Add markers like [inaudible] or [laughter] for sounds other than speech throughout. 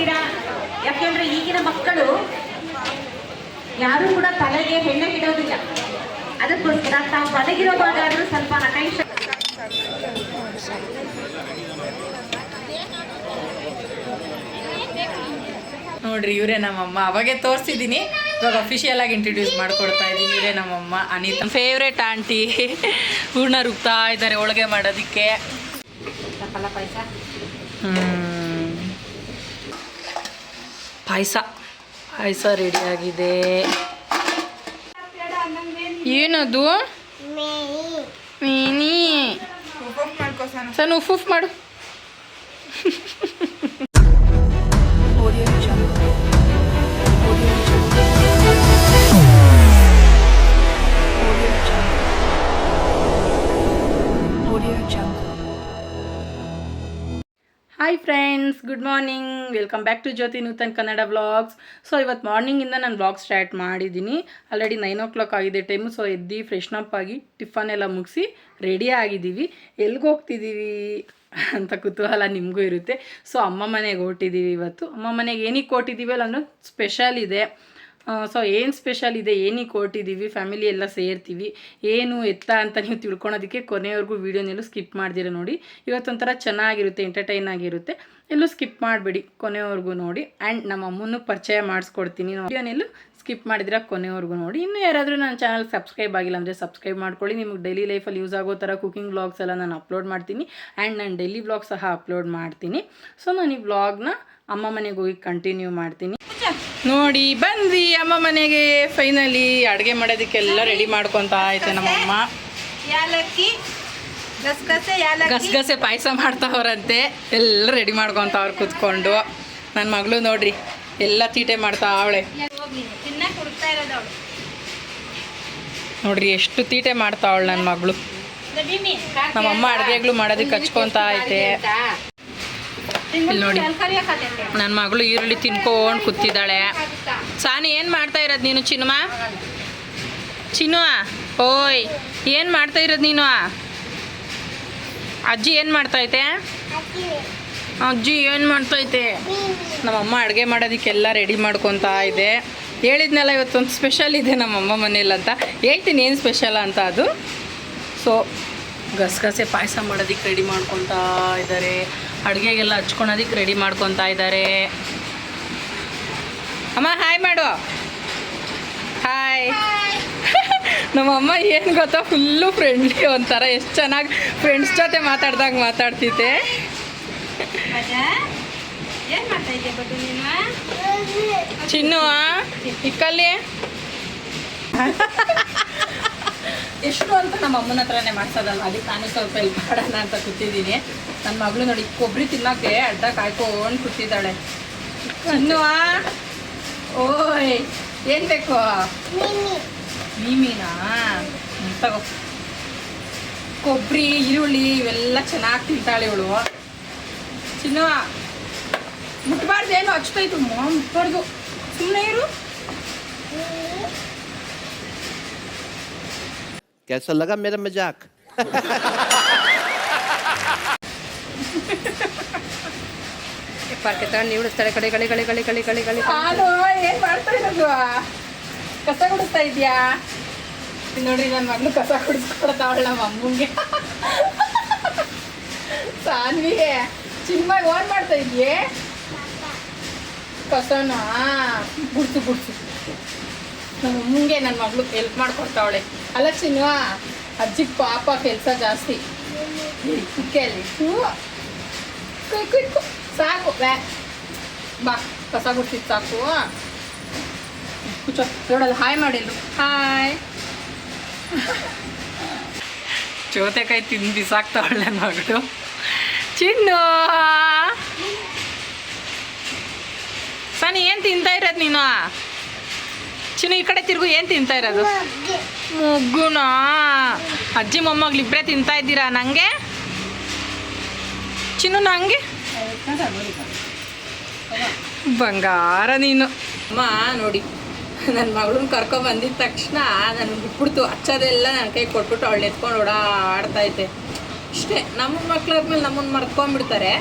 ಮಾಡ್ತೀರಾ ಯಾಕೆಂದ್ರೆ ಈಗಿನ ಮಕ್ಕಳು ಯಾರು ಕೂಡ ತಲೆಗೆ ಹೆಣ್ಣೆ ಇಡೋದಿಲ್ಲ. ಅದಕ್ಕೋಸ್ಕರ ತಾವು ಮಲಗಿರೋವಾಗಾದ್ರೂ ಸ್ವಲ್ಪ ನಕೈಷ ನೋಡ್ರಿ ಇವರೇ ನಮ್ಮಮ್ಮ. ಅವಾಗೆ ತೋರಿಸಿದ್ದೀನಿ. ಇವಾಗ ಅಫಿಷಿಯಲ್ ಆಗಿ ಇಂಟ್ರೊಡ್ಯೂಸ್ ಮಾಡ್ಕೊಡ್ತಾ ಇದ್ದೀನಿ. ಇವರೇ ನಮ್ಮಮ್ಮ ಅನಿತಾ. ಫೇವ್ರೇಟ್ ಆಂಟಿ ಹೂರ್ಣ ರುಬ್ತಾ ಇದ್ದಾರೆ ಹೋಳಿಗೆ ಮಾಡೋದಕ್ಕೆ. ಫಲ ಪಾಯಸ. ಪಾಯಸ ರೆಡಿ ರೆಡಿಯಾಗಿದೆ ಏನದು ಮೀನಿ. ಸಣ್ಣ ಉಫ್ ಮಾಡು. Hi friends good morning welcome back to Jyothi Nutan Kannada vlogs so ಇವತ್ತು ಮಾರ್ನಿಂಗಿಂದ ನಾನು ವ್ಲಾಗ್ ಸ್ಟಾರ್ಟ್ ಮಾಡಿದ್ದೀನಿ ಆಲ್ರೆಡಿ ನೈನ್ ಓ ಕ್ಲಾಕ್ ಆಗಿದೆ ಟೈಮು ಸೊ ಎದ್ದು ಫ್ರೆಶ್ನಪ್ ಆಗಿ ಟಿಫನ್ ಎಲ್ಲ ಮುಗಿಸಿ ರೆಡಿ ಆಗಿದ್ದೀವಿ. ಎಲ್ಲಿಗೆ ಹೋಗ್ತಿದ್ದೀವಿ ಅಂತ ಕುತೂಹಲ ನಿಮಗೂ ಇರುತ್ತೆ. ಸೊ ಅಮ್ಮ ಮನೆಗೆ ಹೊರಟಿದ್ದೀವಿ ಇವತ್ತು. ಅಮ್ಮ ಮನೆಗೆ ಏನಕ್ಕೆ ಹೊರಟಿದ್ದೀವಿ ಅಲ್ಲ ಸ್ಪೆಷಲ್ ಇದೆ. ಸೊ ಏನು ಸ್ಪೆಷಲ್ ಇದೆ ಏನಕ್ಕೆ ಕೋರ್ಟಿದ್ದೀವಿ ಫ್ಯಾಮಿಲಿ ಎಲ್ಲ ಸೇರ್ತೀವಿ, ಏನು ಎತ್ತ ಅಂತ ನೀವು ತಿಳ್ಕೊಳೋದಕ್ಕೆ ಕೊನೆಯವರೆಗೂ ವೀಡಿಯೋನೆಲ್ಲೂ ಸ್ಕಿಪ್ ಮಾಡ್ದಿರ ನೋಡಿ. ಇವತ್ತೊಂಥರ ಚೆನ್ನಾಗಿರುತ್ತೆ ಎಂಟರ್ಟೈನ್ ಆಗಿರುತ್ತೆ. ಎಲ್ಲೂ ಸ್ಕಿಪ್ ಮಾಡಬೇಡಿ ಕೊನೆಯವರೆಗೂ ನೋಡಿ. ಆ್ಯಂಡ್ ನಮ್ಮ ಅಮ್ಮನ್ನು ಪರಿಚಯ ಮಾಡಿಸ್ಕೊಡ್ತೀನಿ. ವೀಡಿಯೋನೆಲ್ಲೂ ಸ್ಕಿಪ್ ಮಾಡಿದ್ರೆ ಕೊನೆವರೆಗೂ ನೋಡಿ. ಇನ್ನೂ ಯಾರಾದರೂ ನನ್ನ ಚಾನಲ್ ಸಬ್ಸ್ಕ್ರೈಬ್ ಆಗಿಲ್ಲ ಅಂದರೆ ಸಬ್ಸ್ಕ್ರೈಬ್ ಮಾಡ್ಕೊಳ್ಳಿ. ನಿಮಗೆ ಡೈಲಿ ಲೈಫಲ್ಲಿ ಯೂಸ್ ಆಗೋ ಥರ ಕುಕಿಂಗ್ ವ್ಲಾಗ್ಸ್ ಎಲ್ಲ ನಾನು ಅಪ್ಲೋಡ್ ಮಾಡ್ತೀನಿ. ಆ್ಯಂಡ್ ನಾನು ಡೈಲಿ ವ್ಲಾಗ್ ಸಹ ಅಪ್ಲೋಡ್ ಮಾಡ್ತೀನಿ. ಸೊ ನಾನು ಈ ವ್ಲಾಗ್ನ ಅಮ್ಮ ಮನೆಗೆ ಹೋಗಿ ಕಂಟಿನ್ಯೂ ಮಾಡ್ತೀನಿ. ನೋಡಿ ಬಂದ್ವಿ ಅಮ್ಮ ಮನೆಗೆ. ಫೈನಲಿ ಅಡುಗೆ ಮಾಡೋದಕ್ಕೆಲ್ಲ ರೆಡಿ ಮಾಡ್ಕೊತಾ ಐತೆ ನಮ್ಮಮ್ಮ ಯಾಲಕ್ಕಿ ಗಸಗಸೆ ಗಸಗಸೆ ಪಾಯಸ ಮಾಡ್ತಾವ್ರಂತೆ ಎಲ್ಲ ರೆಡಿ ಮಾಡ್ಕೊತಾವ್ರು ಕುತ್ಕೊಂಡು. ನನ್ನ ಮಗಳು ನೋಡ್ರಿ ಎಲ್ಲ ತೀಟೆ ಮಾಡ್ತಾ ಅವಳೆ. ನೋಡ್ರಿ ಎಷ್ಟು ತೀಟೆ ಮಾಡ್ತಾವಳು ನನ್ನ ಮಗಳು. ನಮ್ಮಮ್ಮ ಅಡುಗೆಗಳು ಮಾಡೋದಕ್ಕೆ ಹಚ್ಕೊತಾ ಐತೆ ಇಲ್ಲಿ ನೋಡಿ. ನನ್ನ ಮಗಳು ಈರುಳ್ಳಿ ತಿನ್ಕೊಂಡು ಕೂತಿದ್ದಾಳೆ. ಸಾನಿ ಏನು ಮಾಡ್ತಾ ಇರೋದು ನೀನು ಚಿನ್ಮ ಚಿನ್ನು ಓಯ್ ಏನು ಮಾಡ್ತಾ ಇರೋದು ನೀನು? ಅಜ್ಜಿ ಏನು ಮಾಡ್ತೈತೆ ಅಜ್ಜಿ ಏನು ಮಾಡ್ತೈತೆ ನಮ್ಮಮ್ಮ ಅಡುಗೆ ಮಾಡೋದಕ್ಕೆಲ್ಲ ರೆಡಿ ಮಾಡ್ಕೊತಾ ಇದೆ. ಹೇಳಿದ್ನಲ್ಲ ಇವತ್ತೊಂದು ಸ್ಪೆಷಲ್ ಇದೆ ನಮ್ಮಮ್ಮ ಮನೇಲಿ ಅಂತ. ಹೇಳ್ತೀನಿ ಏನು ಸ್ಪೆಷಲ್ ಅಂತ ಅದು. ಸೊ ಗಸಗಸೆ ಪಾಯಸ ಮಾಡೋದಕ್ಕೆ ರೆಡಿ ಮಾಡ್ಕೊತಾ ಇದ್ದಾರೆ. ಅಡುಗೆಗೆಲ್ಲ ಹಚ್ಕೊಳೋದಕ್ಕೆ ರೆಡಿ ಮಾಡ್ಕೊತಾ ಇದ್ದಾರೆ. ಅಮ್ಮ ಹಾಯ್ ಮಾಡು. ಹಾಯ್ [laughs] ನಮ್ಮಮ್ಮ ಏನು ಗೊತ್ತಾ ಫುಲ್ಲು ಫ್ರೆಂಡ್ಲಿ ಒಂಥರ ಎಷ್ಟು ಚೆನ್ನಾಗಿ ಫ್ರೆಂಡ್ಸ್ ಜೊತೆ ಮಾತಾಡ್ದಂಗೆ ಮಾತಾಡ್ತಿದ್ದೆ. ಚಿನ್ನುವ ಇಕ್ಕಲ್ಲಿ? [laughs] ಎಷ್ಟು ಅಂತ ನಮ್ಮ ಅಮ್ಮನ ಹತ್ರನೇ ಮಾಡ್ಸೋದಲ್ಲ ಅದಕ್ಕೆ ನಾನು ಸ್ವಲ್ಪ ಹೆಲ್ಪ್ ಮಾಡೋಣ ಅಂತ ಕೂತಿದ್ದೀನಿ. ನನ್ನ ಮಗಳು ನೋಡಿ ಕೊಬ್ಬರಿ ತಿನ್ನೋಕ್ಕೆ ಅಡ್ಡ ಕಾಯ್ಕೊಂಡು ಕೂತಿದ್ದಾಳೆ. ಚಿನ್ನು ಓಯ್ ಏನು ಬೇಕು? ಮೀಮೀನಾ? ತಗೋ. ಕೊಬ್ಬರಿ ಈರುಳ್ಳಿ ಇವೆಲ್ಲ ಚೆನ್ನಾಗಿ ತಿಂತಾಳೆ ಇವಳು. ತಿನ್ನುವ ಮುಟ್ಬಾರ್ದು ಏನು ಹಚ್ತೈತು ಮುಟ್ಬಾರ್ದು ಸುಮ್ಮನೆ ಇರು. कैसा लगा मेरा मजाक ಪಾರ್ಕೆ ತಗೊಂಡು ಇವಳಿಸ್ತಾಳೆ ಕಡೆ ಕಡೆ ಕಡೆ ಕಡೆ ಕಡೆ ಕಡೆ ಕಡೆ ನಾನು ಏನ್ ಮಾಡ್ತಾ ಇರೋದು ಕಸ ಗುಡಿಸ್ತಾ ಇದ್ಯಾ ಇಲ್ಲಿ ನೋಡ್ರಿ ನನ್ನ ಮಗಳು ಕಸ ಗುಡಿಸ್ಕೊಡ್ತಾವಳ ನಮ್ಮ ಅಮ್ಮಂಗೆ ಸಾನ್ವಿ ಚಿನ್ಮಾಗಿ ಓನ್ ಮಾಡ್ತಾ ಇದ್ಯೆ ಕಸನ ಗುಡ್ಸು ಗುಡ್ಸು ನಮ್ಮ ಅಮ್ಮಂಗೆ ನನ್ನ ಮಗಳು ಹೆಲ್ಪ್ ಮಾಡ್ಕೊಡ್ತಾವಳೆ ಅಲ್ಲ ಅಜ್ಜಿಗೆ ಪಾಪ ಕೆಲಸ ಜಾಸ್ತಿ. ಇಕ್ಕು. ಸಾಕು. ಬ್ಯಾ. ಬಾ, ಕಸ ಗುಡ್ಸಿದ್ ಸಾಕು. ಕುಚೋ ನೋಡಲ್ಲ, ಹಾಯ್ ಮಾಡಿಲ್ರು ಹಾಯ್. ಚೋತೆಕಾಯಿ ತಿಂದು ಬಿಸಾಕ್ತಾವಳೆ ಮಗಳು. ಚಿನ್ನು ಸನಿ, ಏನು ತಿಂತಾ ಇರೋದು ನೀನು? ಚಿನ್ನು ಈ ಕಡೆ ತಿರುಗು ಏನು ತಿಂತಾ ಇರೋದು? ಮುಗ್ಗುನಾ? ಅಜ್ಜಿ ಮೊಮ್ಮಗಳು ಇಬ್ಬರೇ ತಿಂತಾ ಇದ್ದೀರಾ ನಂಗೆ? ಚಿನ್ನು ನಂಗೆ? ಬಂಗಾರ ನೀನು. ಅಮ್ಮ, ನೋಡಿ ನನ್ನ ಮಗಳನ್ನ ಕರ್ಕೊ ಬಂದಿದ ತಕ್ಷಣ ನನಗೆ ಬಿಟ್ಬಿಡ್ತು. ಹಚ್ಚೋದೆಲ್ಲ ನನ್ನ ಕೈ ಕೊಟ್ಬಿಟ್ಟು ಅವಳು ಎತ್ಕೊಂಡು ಓಡಾಡ್ತೈತೆ ಇಷ್ಟೇ ನಮ್ಮ ಮಕ್ಳಾದ್ಮೇಲೆ ನಮ್ಮನ್ನು ಮರ್ತ್ಕೊಂಡ್ಬಿಡ್ತಾರೆ.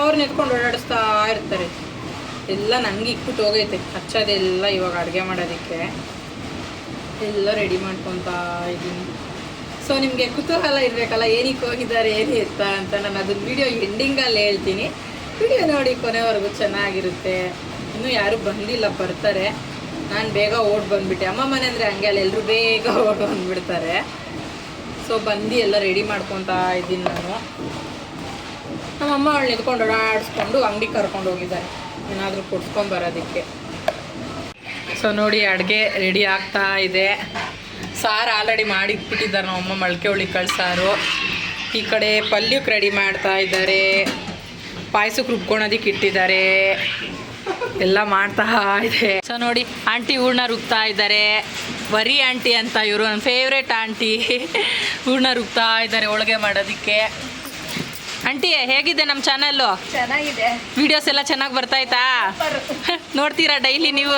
ಅವ್ರನ್ನ ಎತ್ಕೊಂಡು ಓಡಾಡಿಸ್ತಾ ಇರ್ತಾರೆ. ಎಲ್ಲ ನಂಗೆ ಇಕ್ಬಿಟ್ಟು ಹೋಗೈತೆ. ಹಚ್ಚೋದೆಲ್ಲ ಇವಾಗ ಅಡುಗೆ ಮಾಡೋದಕ್ಕೆ. ಎಲ್ಲ ರೆಡಿ ಮಾಡ್ಕೊತಾ ಇದ್ದೀನಿ. ಸೊ ನಿಮಗೆ ಕುತೂಹಲ ಇರಬೇಕಲ್ಲ ಏನಕ್ಕೆ ಹೋಗಿದ್ದಾರೆ, ಏನು ಎತ್ತ ಅಂತ ನಾನು ಅದನ್ನ ವಿಡಿಯೋ ಎಂಡಿಂಗಲ್ಲಿ ಹೇಳ್ತೀನಿ. ವಿಡಿಯೋ ನೋಡಿ ಕೊನೆವರೆಗೂ ಚೆನ್ನಾಗಿರುತ್ತೆ. ಇನ್ನೂ ಯಾರೂ ಬಂದಿಲ್ಲ, ಬರ್ತಾರೆ. ನಾನು ಬೇಗ ಓಡ್ ಬಂದುಬಿಟ್ಟೆ. ಅಮ್ಮ ಮನೆ ಅಂದರೆ ಹಂಗೆ, ಅಲ್ಲಿ ಎಲ್ಲರೂ ಬೇಗ ಓಡ್ ಬಂದುಬಿಡ್ತಾರೆ. ಸೊ ಬಂದು ಎಲ್ಲ ರೆಡಿ ಮಾಡ್ಕೊತಾ ಇದ್ದೀನಿ ನಾನು. ನಮ್ಮಮ್ಮ ಅವಳು ನಿಂತ್ಕೊಂಡು ಓಡಾಡಿಸ್ಕೊಂಡು ಅಂಗಡಿ ಕರ್ಕೊಂಡು ಹೋಗಿದ್ದಾರೆ. ಏನಾದರೂ ಕೊಡ್ಸ್ಕೊಂಡು ಬರೋದಕ್ಕೆ. ಸೊ ನೋಡಿ, ಅಡುಗೆ ರೆಡಿ ಆಗ್ತಾ ಇದೆ. ಸಾರು ಆಲ್ರೆಡಿ ಮಾಡಿಟ್ಬಿಟ್ಟಿದ್ದಾರೆ ನಮ್ಮಮ್ಮ ಮೊಳಕೆ ಹುಳಿ ಸಾರು. ಈ ಕಡೆ ಪಲ್ಯಕ್ಕೆ ರೆಡಿ ಮಾಡ್ತಾ ಇದ್ದಾರೆ. ಪಾಯಸಕ್ಕೆ ರುಬ್ಕೊಳೋದಕ್ಕೆ ಇಟ್ಟಿದ್ದಾರೆ. ಎಲ್ಲ ಮಾಡ್ತಾ ಇದೆ. ಸೊ ನೋಡಿ ಆಂಟಿ ಹೂರ್ಣ ರುಬ್ತಾ ಇದ್ದಾರೆ. ವರಿ ಆಂಟಿ ಅಂತ ಇವರು, ನನ್ನ ಫೇವ್ರೇಟ್ ಆಂಟಿ ಹೂರ್ಣ ರುಬ್ತಾ ಇದ್ದಾರೆ, ಹೋಳಿಗೆ ಮಾಡೋದಕ್ಕೆ. ಆಂಟಿ ಹೇಗಿದೆ ನಮ್ಮ ಚಾನಲ್ಲು ಚೆನ್ನಾಗಿದೆ. ವಿಡಿಯೋಸ್ ಎಲ್ಲ ಚೆನ್ನಾಗಿ ಬರ್ತಾಯ್ತಾ [laughs] ನೋಡ್ತೀರಾ ಡೈಲಿ ನೀವು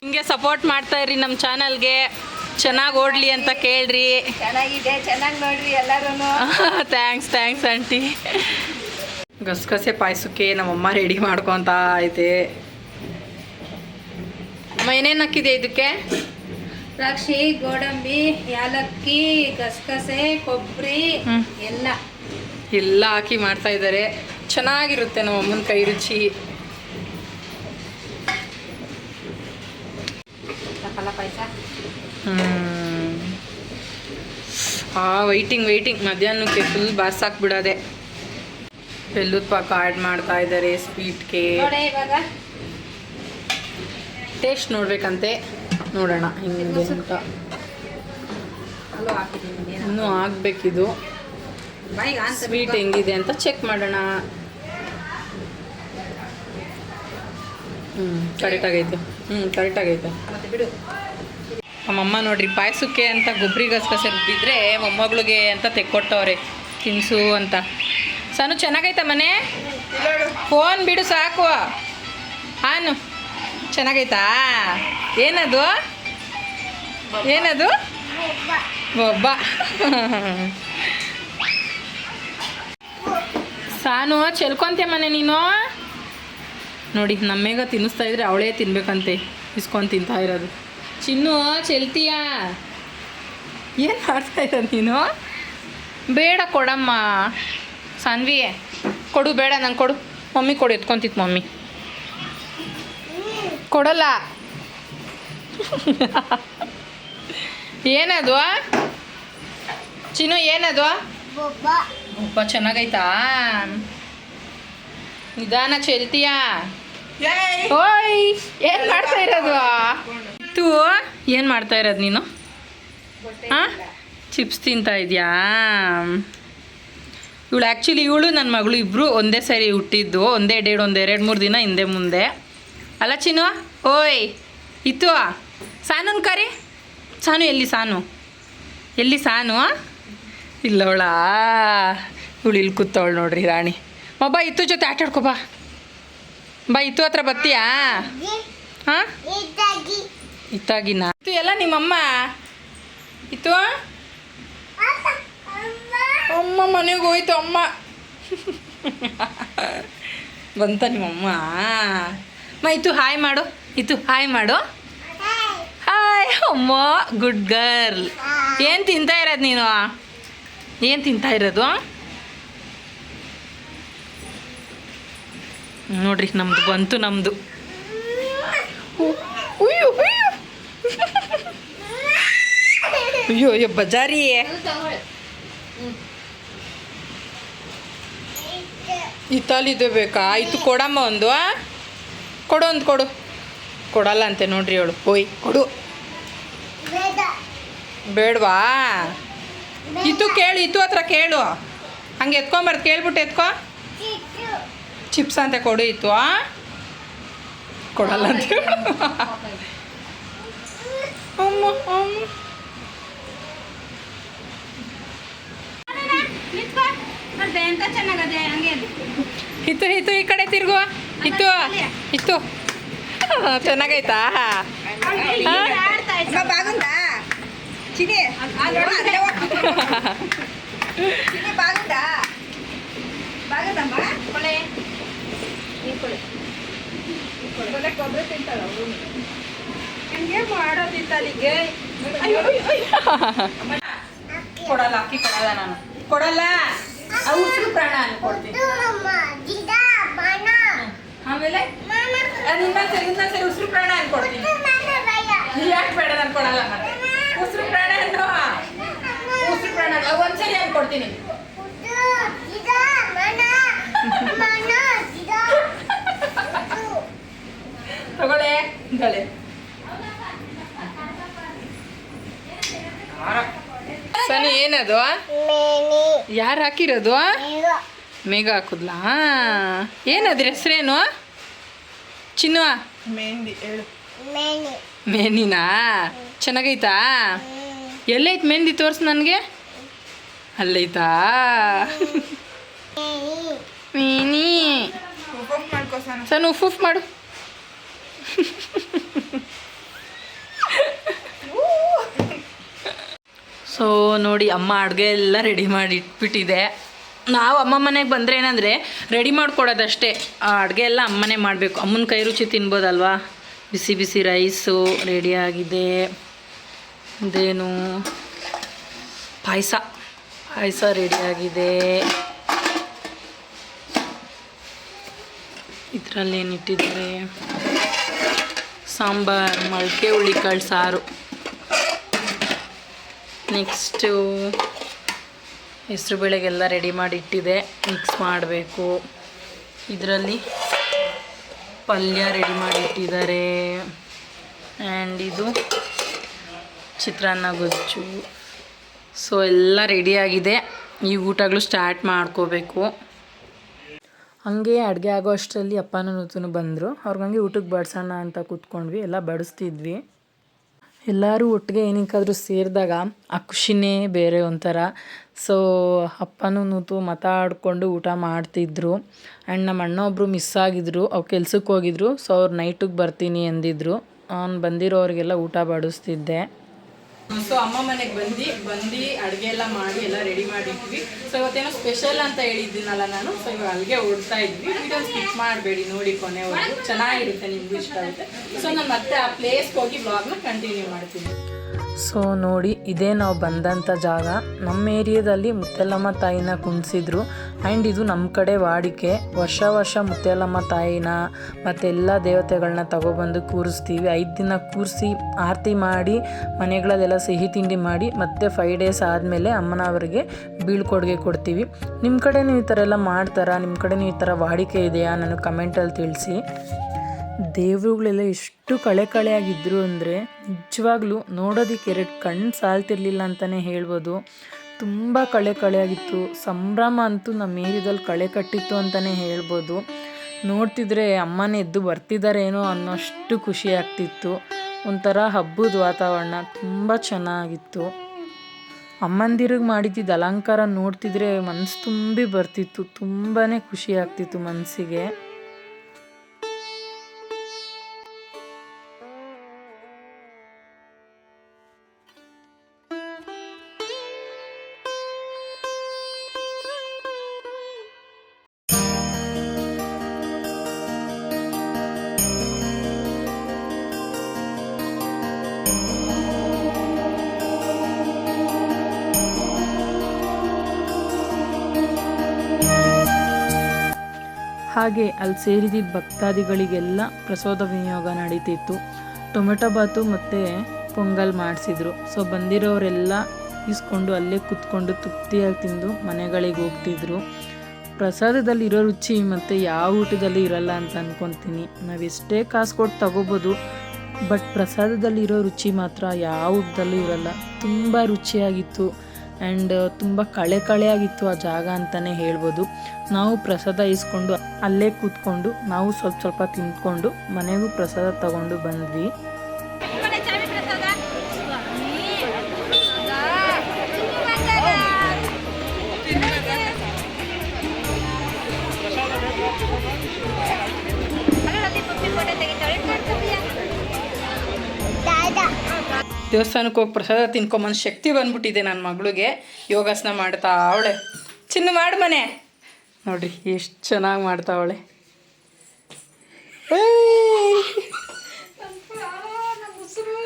ಹಿಂಗೆ ಸಪೋರ್ಟ್ ಮಾಡ್ತಾ ಇರಿ ನಮ್ಮ ಚಾನಲ್ಗೆ ಚೆನ್ನಾಗಿ ಓಡ್ಲಿ ಅಂತ ಕೇಳ್ರಿ. ಚೆನ್ನಾಗಿದೆ. ಚೆನ್ನಾಗಿ ನೋಡ್ರಿ ಎಲ್ಲರೂ ಥ್ಯಾಂಕ್ಸ್ ಥ್ಯಾಂಕ್ಸ್ ಆಂಟಿ ಗಸಗಸೆ ಪಾಯಸಕ್ಕೆ ನಮ್ಮಮ್ಮ ರೆಡಿ ಮಾಡ್ಕೊತ ಐತೆ. ಅಮ್ಮ ಏನೇನು ಹಾಕಿದೆ ಇದಕ್ಕೆ? ದ್ರಾಕ್ಷಿ ಗೋಡಂಬಿ ಯಾಲಕ್ಕಿ ಗಸಗಸೆ ಕೊಬ್ಬರಿ ಎಲ್ಲ. ಎಲ್ಲ ಹಾಕಿ ಮಾಡ್ತಾ ಇದ್ದಾರೆ. ಚೆನ್ನಾಗಿರುತ್ತೆ ನಮ್ಮ ಅಮ್ಮನ ಕೈ ರುಚಿ. ಆ ವೈಟಿಂಗ್ ವೈಟಿಂಗ್ ಮಧ್ಯಾಹ್ನಕ್ಕೆ ಫುಲ್ ಬಾರ್ಸ್ ಹಾಕ್ಬಿಡೋದೆ. ಬೆಲ್ಲದ ಪಾಕ ಆಡ್ ಮಾಡ್ತಾ ಇದ್ದಾರೆ ಸ್ವೀಟ್ಗೆ ಟೇಸ್ಟ್ ನೋಡ್ಬೇಕಂತೆ. ನೋಡೋಣ ಹಿಂಗೆ ಇನ್ನೂ ಆಗ್ಬೇಕಿದು ಸ್ವೀಟ್ ಹೆಂಗಿದೆ ಅಂತ ಚೆಕ್ ಮಾಡೋಣ. ಹ್ಞೂ ಕರೆಕ್ಟ್ ಆಗೈತೆ. ಹ್ಞೂ ಕರೆಕ್ಟ್ ಆಗೈತೆ. ಮತ್ತೆ ಬಿಡು. ನಮ್ಮಮ್ಮ ನೋಡ್ರಿ ಪಾಯಸಕ್ಕೆ ಅಂತ ಗೊಬ್ಬರಿ ಗಸಗಸೆ ರುಬ್ಬಿದ್ರೆ ಮೊಮ್ಮಗಳಿಗೆ ಅಂತ ತೆಕ್ಕೊಟ್ಟವ್ರೆ ತಿನ್ಸು ಅಂತ. ಸನು ಚೆನ್ನಾಗೈತ ಮನೆ? ಫೋನ್ ಬಿಡು ಸಾಕು. ಹಾನು ಚೆನ್ನಾಗೈತಾ? ಏನದು? ಏನದು? ಒಬ್ಬ ಸಾನು ಚೆಲ್ಕೊಂತೆ ಮನೆ ನೀನು? ನೋಡಿ, ನಮ್ಮೇಗ ತಿನ್ನಿಸ್ತಾ ಇದ್ರೆ ಅವಳೇ ತಿನ್ಬೇಕಂತೆ. ಇಸ್ಕೊಂಡು ತಿಂತಾ ಇರೋದು. ಚಿನ್ನು, ಚೆಲ್ತೀಯಾ? ಏನು ಮಾಡ್ತಾ ಇರೋದು ನೀನು? ಬೇಡ ಕೊಡಮ್ಮ. ಸಾನ್ವಿ ಕೊಡು, ಬೇಡ, ನಂಗೆ ಕೊಡು. ಮಮ್ಮಿ ಕೊಡು ಎತ್ಕೊಂತಿತ್ತು ಮಮ್ಮಿ. ಕೊಡಲ್ಲ. ಏನದು? ಚಿನ್ನು, ಏನದು? ಒಬ್ಬ ಚೆನ್ನಾಗೈತಾ? ನಿಧಾನ ಚೆಲ್ತೀಯಾ? ಓಯ್ ಏನ್ ಮಾಡ್ತಾ ಇರೋದು? ಇತ್ತು ಏನ್ ಮಾಡ್ತಾ ಇರೋದು ನೀನು? ಹಾ? ಚಿಪ್ಸ್ ತಿಂತಾ ಇದೆಯಾ? ಇವಳು ಆ್ಯಕ್ಚುಲಿ ಇವಳು ನನ್ನ ಮಗಳು ಇಬ್ಬರು ಒಂದೇ ಸರಿ ಹುಟ್ಟಿದ್ದು ಒಂದೇ ಡೇಡ್ ಒಂದು ಎರಡು ಮೂರು ದಿನ ಹಿಂದೆ ಮುಂದೆ. ಅಲ್ಲ ಚಿನ್ನು ಓಯ್ ಇತ್ತು. ಸಾನು ಕರಿ? ಸಾನು ಎಲ್ಲಿ ಸಾನು? ಎಲ್ಲಿ ಸಾನು? ಇಲ್ಲವಳಾ? ಇವಳು ಇಲ್ಲಿ ಕೂತವಳು ನೋಡ್ರಿ ರಾಣಿ. ಮಬ್ಬ ಇತ್ತು ಜೊತೆ ಆಟ ಆಡ್ಕೊ ಬಾ. ಬಾ, ಇತ್ತು ಹತ್ರ ಬರ್ತೀಯಾ? ಹಾಂ? ಇತ್ತಾಗಿನ? ಇತ್ತು ಎಲ್ಲ ನಿಮ್ಮಮ್ಮ? ಇತ್ತು? ಅಮ್ಮ, ಮನೆಗೆ ಹೋಯ್ತು ಅಮ್ಮ. ಬಂತ ನಿಮ್ಮಮ್ಮ. ಮ, ಇತ್ತು, ಹಾಯ್ ಮಾಡು. ಇತ್ತು, ಹಾಯ್ ಮಾಡು. ಹಾಯ್, ಅಮ್ಮ, ಗುಡ್ ಗರ್ಲ್. ಏನು ತಿಂತಾ ಇರೋದು ನೀನು? ಏನು ತಿಂತಾ ಇರೋದು? ನೋಡ್ರಿ ನಮ್ದು ಬಂತು ಉಯ್ಯು ಅಯ್ಯೋ ಅಯ್ಯೋ ಬಜಾರಿ. ಇತ್ತಲಿದು ಬೇಕಾ? ಆಯ್ತು ಕೊಡಮ್ಮ ಒಂದು? ಕೊಡು ಒಂದು ಕೊಡು. ಕೊಡಲ್ಲ ಅಂತೆ ನೋಡ್ರಿ ಅವಳು. ಹೋಯ್ ಕೊಡು. ಬೇಡವಾ? ಇತ್ತು ಕೇಳು, ಇತ್ತು ಹತ್ರ ಕೇಳು. ಹಂಗೆ ಎತ್ಕೊಂಬರ್ದು ಕೇಳ್ಬಿಟ್ಟು ಎತ್ಕೊ. ಚಿಪ್ಸ್ ಅಂತ ಕೊಡು, ಇತ್ತು, ಆ? ಕೊಡಲ್ಲ ಅಂತ ಇತ್ತು ಇತ್ತು, ಈ ಕಡೆ ತಿರ್ಗುವ. ಇತ್ತು ಇತ್ತು. ಚೆನ್ನಾಗೈತಾ? చిని చిని బాగుందా బాగుందమ్మా కొలే కొలే కొబ్బరి తింటారు ನಿಮ್ಗೆ ಮಾಡೋದಿತ್ತ ಅಯ್ಯೋ ಕೊಡಲ್ಲ ಅಕ್ಕಿ ಕೊಡಲ್ಲ ನಾನು ಕೊಡಲ್ಲ ಉಸಿರು ಪ್ರಾಣ ಅನ್ಕೊಡ್ತೀನಿ ಆಮೇಲೆ ಇನ್ನೊಂದ್ಸರಿ ಇನ್ನೊಂದ್ಸರಿ ಉಸಿರು ಪ್ರಾಣ ಅನ್ಕೊಡ್ತೀನಿ ಯಾಕೆ ಬೇಡ ನಾನು ಕೊಡಲ್ಲ ಮತ್ತೆ ಅಲ್ಲ, ಹೇಳ್ಕೊಡ್ತೀನಿ ತಗೊಳ್ಳೆ ಸನಿ ಏನದು? ಯಾರು ಹಾಕಿರೋದು? ಮೇಘ ಹಾಕುದ್ಲಾ? ಏನದ್ರ ಹೆಸ್ರೇನು? ಚಿನ್ನುವ? ಮೆಹಂದಿನಾ ಚೆನ್ನಾಗೈತಾ? ಎಲ್ಲೈತ್ ಮೆಹಂದಿ ತೋರ್ಸು ನನಗೆ? ಅಲ್ಲೈತಾ ಮೀನಿ ಸಣ್ಣ ಉಫ್ ಮಾಡು. ಸೊ ನೋಡಿ ಅಮ್ಮ ಅಡುಗೆ ಎಲ್ಲ ರೆಡಿ ಮಾಡಿ ಇಟ್ಬಿಟ್ಟಿದೆ ನಾವು ಅಮ್ಮ ಮನೆಗೆ ಬಂದರೆ ಏನಂದರೆ ರೆಡಿ ಮಾಡ್ಕೊಡೋದಷ್ಟೇ. ಆ ಅಡುಗೆ ಎಲ್ಲ ಅಮ್ಮನೇ ಮಾಡಬೇಕು. ಅಮ್ಮನ ಕೈ ರುಚಿ ತಿನ್ಬೋದಲ್ವಾ? ಬಿಸಿ ಬಿಸಿ ರೈಸು ರೆಡಿಯಾಗಿದೆ ಅದೇನು ಪಾಯಸ. ಪಾಯಸ ರೆಡಿಯಾಗಿದೆ ಇದರಲ್ಲಿ ಏನಿಟ್ಟಿದ್ದಾರೆ? ಸಾಂಬಾರ್ ಮೊಳಕೆ ಹುಳ್ಳಿಕಾಳು ಸಾರು. ನೆಕ್ಸ್ಟು ಹೆಸರು ಬೇಳೆಗೆಲ್ಲ ರೆಡಿ ಮಾಡಿ ಇಟ್ಟಿದೆ ಮಿಕ್ಸ್ ಮಾಡಬೇಕು. ಇದರಲ್ಲಿ ಪಲ್ಯ ರೆಡಿ ಮಾಡಿ ಇಟ್ಟಿದ್ದಾರೆ ಆ್ಯಂಡ್ ಇದು ಚಿತ್ರಾನ್ನ ಗೊಜ್ಜು. ಸೊ ಎಲ್ಲ ರೆಡಿಯಾಗಿದೆ ಈ ಊಟಗಳು ಸ್ಟಾರ್ಟ್ ಮಾಡ್ಕೋಬೇಕು. ಹಂಗೆ ಅಡುಗೆ ಆಗೋ ಅಷ್ಟರಲ್ಲಿ ಅಪ್ಪನೂ ಬಂದರು. ಬಂದರು ಅವ್ರಿಗಂಗೆ ಊಟಕ್ಕೆ ಬಡಿಸೋಣ ಅಂತ ಕೂತ್ಕೊಂಡ್ವಿ. ಎಲ್ಲ ಬಡಿಸ್ತಿದ್ವಿ. ಎಲ್ಲರೂ ಒಟ್ಟಿಗೆ ಏನಕ್ಕಾದರೂ ಸೇರಿದಾಗ ಆ ಖುಷಿನೇ ಬೇರೆ ಒಂಥರ. ಸೊ ಅಪ್ಪನೂ ನೂತು ಮಾತಾಡಿಕೊಂಡು ಊಟ ಮಾಡ್ತಿದ್ರು. ಆ್ಯಂಡ್ ನಮ್ಮ ಅಣ್ಣ ಒಬ್ಬರು ಮಿಸ್ ಆಗಿದ್ರು. ಅವ್ರು ಕೆಲ್ಸಕ್ಕೆ ಹೋಗಿದ್ರು. ಸೊ ಅವ್ರು ನೈಟಿಗೆ ಬರ್ತೀನಿ ಅಂದಿದ್ರು. ಅವ್ನು ಬಂದಿರೋರಿಗೆಲ್ಲ ಊಟ ಬಡಿಸ್ತಿದ್ದೆ. ಸೊ ಅಮ್ಮ ಮನೆಗೆ ಬಂದು ಬಂದು ಅಡುಗೆ ಎಲ್ಲ ಮಾಡಿ ಎಲ್ಲ ರೆಡಿ ಮಾಡಿದ್ವಿ. ಸೊ ಇವತ್ತೇನೋ ಸ್ಪೆಷಲ್ ಅಂತ ಹೇಳಿದ್ದೀನಲ್ಲ ನಾನು. ಸೊ ಇವಾಗ ಅಲ್ಲಿಗೆ ಓಡ್ತಾ ಇದ್ವಿ. ವಿಡಿಯೋ ಸ್ಕಿಪ್ ಮಾಡಬೇಡಿ ನೋಡಿ ಕೊನೆವರೆಗೂ. ಚೆನ್ನಾಗಿರುತ್ತೆ ನಿಮಗೂ ಇಷ್ಟ ಆಗುತ್ತೆ. ಸೊ ನಾನು ಮತ್ತೆ ಆ ಪ್ಲೇಸ್ಗೆ ಹೋಗಿ ಬ್ಲಾಗ್ನ ಕಂಟಿನ್ಯೂ ಮಾಡ್ತೀನಿ. ಸೊ ನೋಡಿ, ಇದೇ ನಾವು ಬಂದಂಥ ಜಾಗ. ನಮ್ಮ ಏರಿಯಾದಲ್ಲಿ ಮುತ್ತೆಲ್ಲಮ್ಮ ತಾಯಿನ ಕುಣಿಸಿದ್ರು. ಆ್ಯಂಡ್ ಇದು ನಮ್ಮ ಕಡೆ ವಾಡಿಕೆ. ವರ್ಷ ವರ್ಷ ಮುತ್ತೆಲ್ಲಮ್ಮ ತಾಯಿನ ಮತ್ತೆಲ್ಲ ದೇವತೆಗಳನ್ನ ತಗೊಬಂದು ಕೂರಿಸ್ತೀವಿ. ಐದು ದಿನ ಕೂರಿಸಿ ಆರತಿ ಮಾಡಿ, ಮನೆಗಳಲ್ಲೆಲ್ಲ ಸಿಹಿ ತಿಂಡಿ ಮಾಡಿ, ಮತ್ತೆ ಫೈವ್ ಡೇಸ್ ಆದಮೇಲೆ ಅಮ್ಮನವರಿಗೆ ಬೀಳ್ಕೊಡುಗೆ ಕೊಡ್ತೀವಿ. ನಿಮ್ಮ ಕಡೆನೂ ಈ ಥರ ಎಲ್ಲ ಮಾಡ್ತಾರಾ? ನಿಮ್ಮ ಕಡೆನೂ ಈ ಥರ ವಾಡಿಕೆ ಇದೆಯಾ? ನನಗೆ ಕಮೆಂಟಲ್ಲಿ ತಿಳಿಸಿ. ದೇವರುಗಳೆಲ್ಲ ಎಷ್ಟು ಕಳೆ ಕಳೆಯಾಗಿದ್ದರು ಅಂದರೆ ನಿಜವಾಗ್ಲೂ ನೋಡೋದಕ್ಕೆ ಎರಡು ಕಣ್ಣು ಸಾಲ್ತಿರ್ಲಿಲ್ಲ ಅಂತಲೇ ಹೇಳ್ಬೋದು. ತುಂಬ ಕಳೆ ಕಳೆಯಾಗಿತ್ತು ಸಂಭ್ರಮ ಅಂತೂ ನಮ್ಮ ಏರಿಯಾದಲ್ಲಿ ಕಳೆ ಕಟ್ಟಿತ್ತು ಅಂತಲೇ ಹೇಳ್ಬೋದು. ನೋಡ್ತಿದ್ರೆ ಅಮ್ಮನೇ ಎದ್ದು ಬರ್ತಿದ್ದಾರೇನೋ ಅನ್ನೋಷ್ಟು ಖುಷಿ ಆಗ್ತಿತ್ತು. ಒಂಥರ ಹಬ್ಬದ ವಾತಾವರಣ ತುಂಬ ಚೆನ್ನಾಗಿತ್ತು. ಅಮ್ಮಂದಿರಿಗೆ ಮಾಡಿದ್ದಿದ್ದು ಅಲಂಕಾರ ನೋಡ್ತಿದ್ರೆ ಮನಸ್ಸು ತುಂಬಿ ಬರ್ತಿತ್ತು. ತುಂಬಾ ಖುಷಿ ಆಗ್ತಿತ್ತು ಮನಸ್ಸಿಗೆ ಹಾಗೆ ಅಲ್ಲಿ ಸೇರಿದಿದ್ದ ಭಕ್ತಾದಿಗಳಿಗೆಲ್ಲ ಪ್ರಸಾದ ವಿನಿಯೋಗ ನಡೀತಿತ್ತು. ಟೊಮೆಟೊ ಬಾತು ಮತ್ತು ಪೊಂಗಲ್ ಮಾಡಿಸಿದ್ರು. ಸೊ ಬಂದಿರೋರೆಲ್ಲ ಇಸ್ಕೊಂಡು ಅಲ್ಲೇ ಕುತ್ಕೊಂಡು ತೃಪ್ತಿಯಾಗಿ ತಿಂದು ಮನೆಗಳಿಗೆ ಹೋಗ್ತಿದ್ರು. ಪ್ರಸಾದದಲ್ಲಿ ಇರೋ ರುಚಿ ಮತ್ತು ಯಾವ ಊಟದಲ್ಲಿ ಇರಲ್ಲ ಅಂತ ಅಂದ್ಕೊತೀನಿ ನಾವು ಎಷ್ಟೇ ಕಾಸು ಕೊಟ್ಟು ತಗೋಬೋದು, ಬಟ್ ಪ್ರಸಾದದಲ್ಲಿ ಇರೋ ರುಚಿ ಮಾತ್ರ ಯಾವ ಊಟದಲ್ಲೂ ಇರಲ್ಲ. ತುಂಬ ರುಚಿಯಾಗಿತ್ತು. ಆ್ಯಂಡ್ ತುಂಬ ಕಳೆ ಕಳೆಯಾಗಿತ್ತು ಆ ಜಾಗ ಅಂತಲೇ ಹೇಳ್ಬೋದು. ನಾವು ಪ್ರಸಾದ ಇಸ್ಕೊಂಡು ಅಲ್ಲೇ ಕೂತ್ಕೊಂಡು ನಾವು ಸ್ವಲ್ಪ ಸ್ವಲ್ಪ ತಿಂದ್ಕೊಂಡು ಮನೆಗೂ ಪ್ರಸಾದ ತಗೊಂಡು ಬಂದ್ವಿ. ದೇವಸ್ಥಾನಕ್ಕೆ ಹೋಗಿ ಪ್ರಸಾದ ತಿನ್ಕೊಂಬಂದು ಶಕ್ತಿ ಬಂದ್ಬಿಟ್ಟಿದೆ ನನ್ನ ಮಗಳಿಗೆ. ಯೋಗಾಸನ ಮಾಡ್ತಾ ಅವಳೆ. ಚಿನ್ನ ಮಾಡು ಮನೆ. ನೋಡ್ರಿ ಎಷ್ಟು ಚೆನ್ನಾಗಿ ಮಾಡ್ತಾ ಅವಳೆ.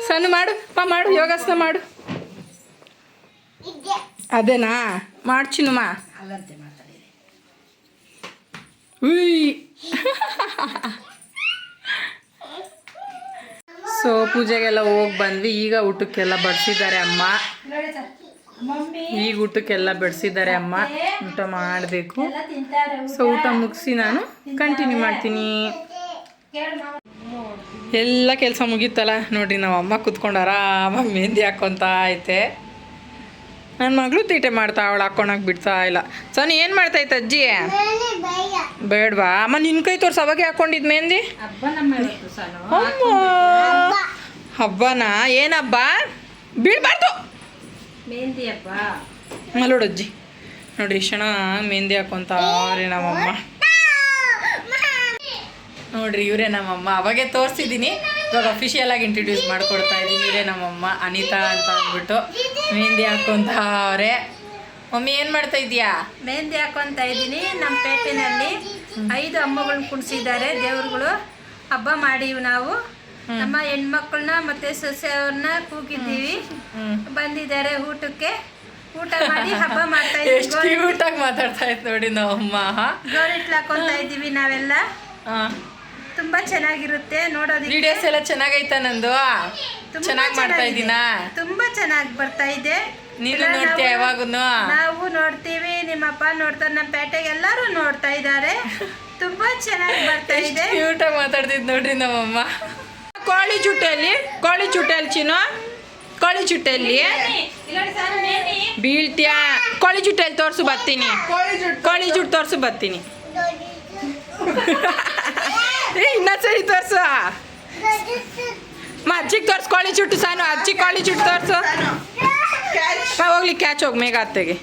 ಸಣ್ಣ ಮಾಡು. ಪಾ ಮಾಡು. ಯೋಗಾಸನ ಮಾಡು. ಅದೇನಾ? ಮಾಡು ಚಿನ್ನಮ್ಮ ಉಯ್ ಸೊ ಪೂಜೆಗೆಲ್ಲ ಹೋಗಿ ಬಂದ್ವಿ. ಈಗ ಊಟಕ್ಕೆಲ್ಲ ಬಡಿಸಿದ್ದಾರೆ ಅಮ್ಮ. ಈಗ ಊಟಕ್ಕೆಲ್ಲ ಬಡಿಸಿದ್ದಾರೆ ಅಮ್ಮ. ಊಟ ಮಾಡಬೇಕು. ಸೊ ಊಟ ಮುಗಿಸಿ ನಾನು ಕಂಟಿನ್ಯೂ ಮಾಡ್ತೀನಿ. ಎಲ್ಲ ಕೆಲಸ ಮುಗೀತಲ್ಲ ನೋಡ್ರಿ, ನಾವು ಅಮ್ಮ ಕುತ್ಕೊಂಡು ಆರಾಮಾಗಿ ಮೆಹಂದಿ ಹಾಕೊತ ಐತೆ. ನನ್ನ ಮಗಳು ತೀಟೆ ಮಾಡ್ತಾ ಅವಳು ಹಾಕೊಂಡಾಗ ಬಿಡ್ತಾ ಇಲ್ಲ. ಸೋನಿ, ಏನು ಮಾಡ್ತೈತ ಅಜ್ಜಿ? ಬೇಡವಾ. ಅಮ್ಮ ನಿನ್ನ ಕೈ ತೋರ್ಸ, ಅವಾಗೆ ಹಾಕೊಂಡಿದ್ ಮೆಹಂದಿ? ಹಬ್ಬನಾ? ಏನು ಹಬ್ಬ ಬೀಳ್ಬಾರ್ದು ಮೆಹಂದಿ ಹಬ್ಬ ನೋಡ್ರಿ ಕ್ಷಣ ಮೆಹಂದಿ ಹಾಕೊಂತಾವ್ರಿ ನಮ್ಮಮ್ಮ. ನೋಡ್ರಿ, ಇವರೇ ನಮ್ಮಮ್ಮ. ಅವಾಗೆ ತೋರಿಸಿದ್ದೀನಿ ಇವಾಗ ಅಫಿಷಿಯಲ್ ಆಗಿ ಇಂಟ್ರೊಡ್ಯೂಸ್ ಮಾಡ್ಕೊಡ್ತಾ ಇದ್ದೀನಿ ಇವರೇ ನಮ್ಮಮ್ಮ. ಅನಿತಾ ಅಂತ ಅಂದ್ಬಿಟ್ಟು. ಮೆಹಂದಿ ಹಾಕೊಂತಾವ್ರೆ. ಮಮ್ಮಿ ಏನು ಮಾಡ್ತಾ ಇದೀಯಾ ಮೆಹಂದಿ ಹಾಕೊಂತ ಇದ್ದೀನಿ. ನಮ್ಮ ಪೇಟೆನಲ್ಲಿ ಐದು ಅಮ್ಮಗಳನ್ನ ಕುಣಿಸಿದ್ದಾರೆ. ದೇವ್ರುಗಳು ಹಬ್ಬ ಮಾಡಿವಿ ನಾವು. ನಮ್ಮ ಹೆಣ್ಮಕ್ಳನ್ನ ಮತ್ತೆ ಸೊಸೆಯವ್ರನ್ನ ಕೂಗಿದ್ದೀವಿ. ಬಂದಿದ್ದಾರೆ ಊಟಕ್ಕೆ. ಊಟ ಮಾಡಿ ಹಬ್ಬ ಮಾಡ್ತಾ ಎಷ್ಟು ಇದ್ದೀವಿ ಊಟಕ್ಕೆ ಮಾತಾಡ್ತಾ ಇತ್ತು ನೋಡಿ ನಾವು ಗೋರಿಟ್ಲು ಹಾಕೊಂತ ಇದ್ದೀವಿ ನಾವೆಲ್ಲ. ತುಂಬಾ ಚೆನ್ನಾಗಿರುತ್ತೆ ನೋಡೋದಕ್ಕೆ. ವಿಡಿಯೋಸ್ ಎಲ್ಲ ಚೆನ್ನಾಗೈತ ನಂದು? ತುಂಬಾ ಚೆನ್ನಾಗಿ ಮಾಡ್ತಾ ಚೆನ್ನಾಗಿದೆ. ಇದ್ದೀನಾ? ತುಂಬಾ ಚೆನ್ನಾಗಿ ಬರ್ತಾ ಇದೆ. ನೀನು ಎಲ್ಲ ನೋಡ್ತೀಯ ನಾವು- ಯಾವಾಗೂನು ನಾವು ನೋಡ್ತೀವಿ ನಿಮ್ಮಪ್ಪ ನೋಡ್ತಾರೆ ನಮ್ಮ ಪೇಟೆಗೆ ಎಲ್ಲರೂ ನೋಡ್ತಾ ಇದ್ದಾರೆ. ತುಂಬಾ ಚೆನ್ನಾಗಿ ಬರ್ತಾ ಇದೆ. ಊಟ ಮಾತಾಡ್ತಿದ್ ನೋಡ್ರಿ ನಮ್ಮಮ್ಮ. ಕೋಳಿ ಚುಟ್ಟೆಯಲ್ಲಿ ಕೋಳಿ ಚುಟ್ಟೆಯಲ್ಲಿ ಚಿನ್ನು? ಕೋಳಿ ಚುಟ್ಟೆಯಲ್ಲಿ ಬೀಳ್ತ್ಯಾ? ಕೋಳಿ ಚುಟ್ಟೆಯಲ್ಲಿ ತೋರ್ಸು ಬರ್ತೀನಿ. ಕೋಳಿ ಜುಟ್ಟು. ತೋರ್ಸು ಬರ್ತೀನಿ. ಏ ಇನ್ನೊಂದ್ ಸರಿ ತೋರ್ಸು. ಮಾ ಅಜ್ಜಿಗೆ ತೋರ್ಸು ಕೋಳಿ ಚುಟ್ಟು ಸಾನು. ಅಜ್ಜಿ ಕೋಳಿ ಚುಟ್ಟು ತೋರ್ಸು. ಬಾ ಹೋಗ್ಲಿ ಕ್ಯಾಚ್ ಹೋಗಿ ಮೇಘ ಅತ್ತೆಗೆ.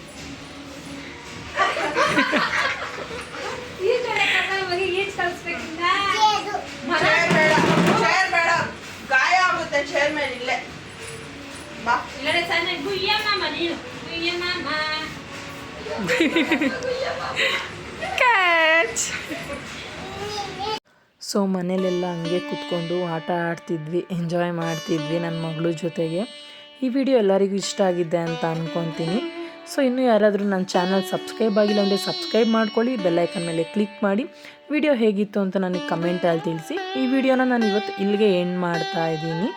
ಚೇರ್ ಬೇಡ ಚೇರ್ ಬೇಡ ಗಾಯ ಆಗುತ್ತೆ ಚೇರ್ ಮೇಲೆ ಇಲ್ಲೇ ಬಾ ಕ್ಯಾಚ್ ಸೊ ಮನೇಲೆಲ್ಲ ಹಂಗೆ ಕೂತ್ಕೊಂಡು ಆಟ ಆಡ್ತಿದ್ವಿ ಎಂಜಾಯ್ ಮಾಡ್ತಿದ್ವಿ ನನ್ನ ಮಗಳ ಜೊತೆಗೆ. ಈ ವಿಡಿಯೋ ಎಲ್ಲರಿಗೂ ಇಷ್ಟ ಆಗಿದೆ ಅಂತ ಅಂದ್ಕೊತೀನಿ ಸೊ ಇನ್ನೂ ಯಾರಾದರೂ ನನ್ನ ಚಾನಲ್ ಸಬ್ಸ್ಕ್ರೈಬ್ ಆಗಿಲ್ಲ ಅಂದರೆ ಸಬ್ಸ್ಕ್ರೈಬ್ ಮಾಡ್ಕೊಳ್ಳಿ ಬೆಲ್ಲೈಕನ್ ಮೇಲೆ ಕ್ಲಿಕ್ ಮಾಡಿ. ವಿಡಿಯೋ ಹೇಗಿತ್ತು ಅಂತ ನನಗೆ ಕಮೆಂಟಲ್ಲಿ ತಿಳಿಸಿ. ಈ ವಿಡಿಯೋನ ನಾನು ಇವತ್ತು ಇಲ್ಲಿಗೆ ಎಂಡ್ ಮಾಡ್ತಾ ಇದ್ದೀನಿ.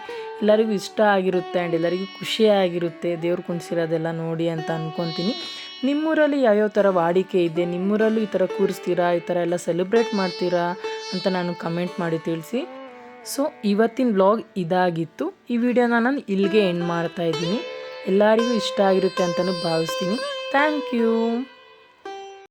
ಎಲ್ಲರಿಗೂ ಇಷ್ಟ ಆಗಿರುತ್ತೆ ಆ್ಯಂಡ್ ಎಲ್ಲರಿಗೂ ಖುಷಿಯಾಗಿರುತ್ತೆ ದೇವ್ರು ಕುಣಿಸಿರೋದೆಲ್ಲ ನೋಡಿ ಅಂತ ಅಂದ್ಕೊತೀನಿ ನಿಮ್ಮೂರಲ್ಲಿ ಯಾವ್ಯಾವ ಥರ ವಾಡಿಕೆ ಇದೆ, ನಿಮ್ಮೂರಲ್ಲೂ ಈ ಥರ ಕೂರಿಸ್ತೀರಾ, ಈ ಥರ ಎಲ್ಲ ಸೆಲೆಬ್ರೇಟ್ ಮಾಡ್ತೀರಾ ಅಂತ ನಾನು ಕಮೆಂಟ್ ಮಾಡಿ ತಿಳಿಸಿ. ಸೊ ಇವತ್ತಿನ ವ್ಲಾಗ್ ಇದಾಗಿತ್ತು. ಈ ವಿಡಿಯೋನ ನಾನು ಇಲ್ಲಿಗೆ ಎಂಡ್ ಮಾಡ್ತಾ ಇದ್ದೀನಿ. ಎಲ್ಲರಿಗೂ ಇಷ್ಟ ಆಗಿರುತ್ತೆ ಅಂತಲೂ ಭಾವಿಸ್ತೀನಿ. Thank you